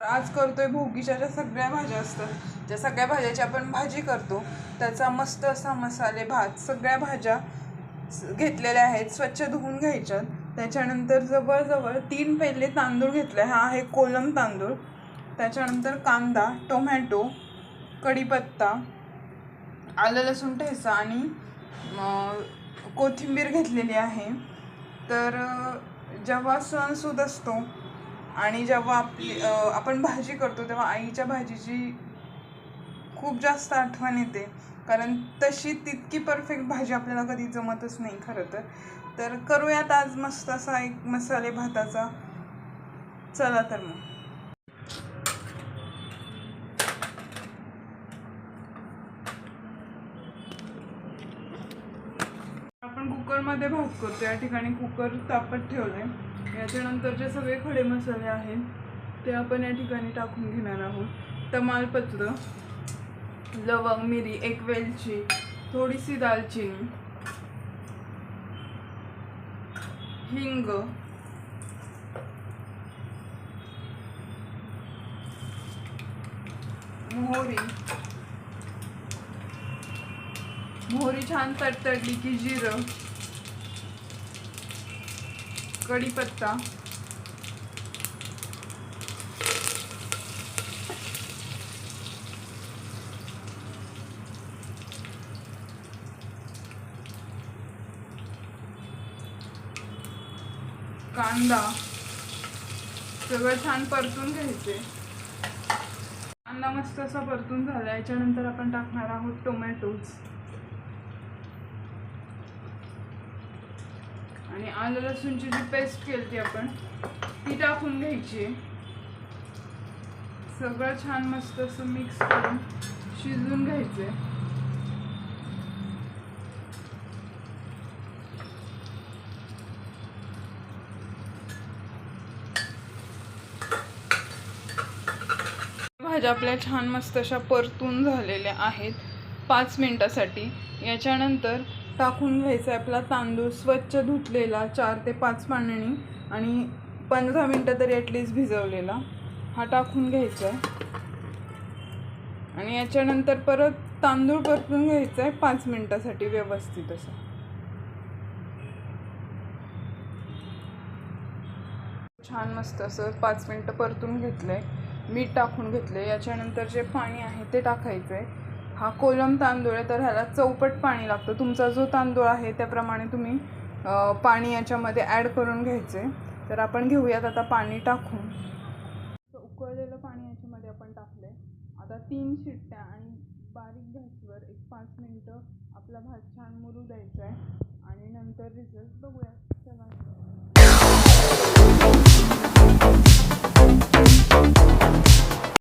आज करतोय भोगीच्या ज्या सगळ्या भाज्या असतात ज्या सगळ्या भाज्याची आपण भाजी करतो त्याचा मस्त असा मसाले भात सगळ्या भाज्या घेतलेल्या आहेत स्वच्छ धुवून घ्यायच्यात. त्याच्यानंतर जवळजवळ तीन पेले तांदूळ घेतले हा आहे कोलम तांदूळ. त्याच्यानंतर कांदा टोमॅटो कढीपत्ता आलं लसूण ठेचा आणि कोथिंबीर घेतलेली आहे. तर जेव्हा सणसूद असतो आणि जेव्हा आपली आपण भाजी करतो तेव्हा आईच्या भाजीची खूप जास्त आठवण येते. कारण तशी तितकी परफेक्ट भाजी आपल्याला कधी जमतच नाही खरं तर. तर करूयात आज मस्त असा एक मसाले भाताचा. चला तर मग. आपण कुकरमध्ये भात करतो. या ठिकाणी कुकर तापत ठेवलंय. याच्यानंतर जे सगळे खडे मसाले आहेत ते आपण या ठिकाणी टाकून घेणार आहोत. तमालपत्र लवंग मिरी एक वेलची थोडीशी दालचिनी हिंग मोहरी. मोहरी छान तडतडली की जिरं. कढीपत्ता. कांदा. सगळं छान परतून घ्यायचे. कांदा मस्त असा परतून झाला. याच्यानंतर आपण टाकणार आहोत टोमॅटोज. आणि आलं लसूणची जी पेस्ट केली ती आपण ती टाकून घ्यायची. सगळं छान मस्त असं मिक्स करून शिजवून घ्यायचे भाज्या आपल्या छान मस्त अशा परतून झालेल्या आहेत पाच मिनटासाठी. याच्यानंतर टाकून घ्यायचा आहे आपला तांदूळ स्वच्छ धुतलेला चार ते पाच पाण्याने आणि पंधरा मिनटं तरी ॲटलिस्ट भिजवलेला. हा टाकून घ्यायचा आहे आणि याच्यानंतर परत तांदूळ परतून घ्यायचा आहे पाच मिनटासाठी व्यवस्थित असं. छान मस्त असं पाच मिनटं परतून घेतलं आहे मीठ टाकून घेतलं आहे याच्यानंतर जे पाणी आहे ते टाकायचं आहे हा कोलम तांदूळ आहे तर ह्याला चौपट पाणी लागतं. तुमचा जो तांदूळ आहे त्याप्रमाणे तुम्ही पाणी याच्यामध्ये ॲड करून घ्यायचे. तर आपण घेऊयात आता पाणी टाकून. तर उकळलेलं पाणी याच्यामध्ये आपण टाकलं आहे आता तीन शिट्ट्या आणि बारीक गॅसवर एक पाच मिनटं आपला भात छान मुरू द्यायचा आहे आणि नंतर रिझल्ट बघूया चला.